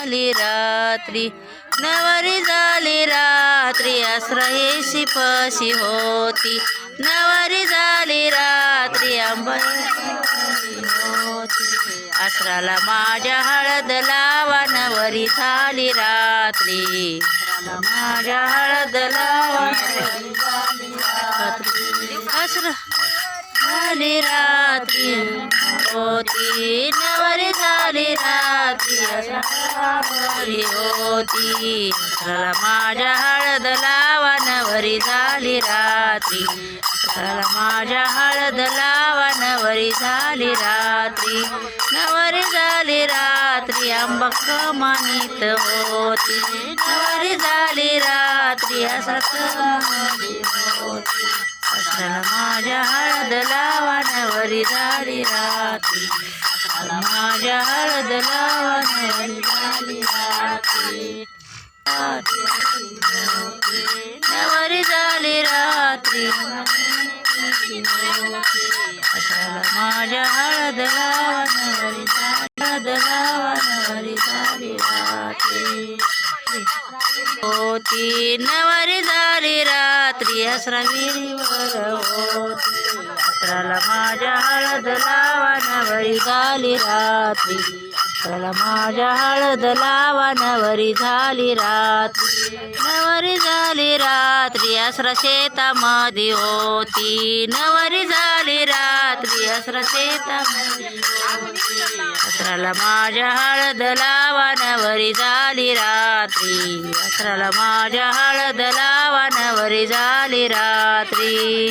झाली रात्री. नवरी झाली रात्री असरही शिपशी होती. नवरी झाली रात्री आंबरी होती. आसराला माझ्या हळद लावा नवरी झाली रात्री. माझ्या हळद लावा असरा झाली रात्री. होती झाली रात्री होती नवरी रात्री होती. चला माझ्या हळद लावा नवरी झाली रात्री. चला माझ्या हळद लावा वरी झाली रात्री. नवरी झाली रात्री आंबक मानित होती. नवरी झाली रात्री असं होती. माझ्या हळद लावा वरी झाली रात्री. माझ्या हळद नवरी झाली रात्री. माझ्या हळद लावा नवरी हळद लावा नवरी झाली रात्री. होती नवरी झाली रात्री. असरा विहिरीवर होती. असराला माझ्या हळद लावा नवरी झाली रात्री. असराला माझ्या हळद लावा नवरी झाली रात्री. नवरी झाली रात्री असरा शेतामध्ये होती. नवरी झाली रात्री असरा शेतामध्ये होती. असराला माझ्या हळद लावा नवरी झाली रात्री. असराला माझ्या हळद लावा नवरी झाली रात्री.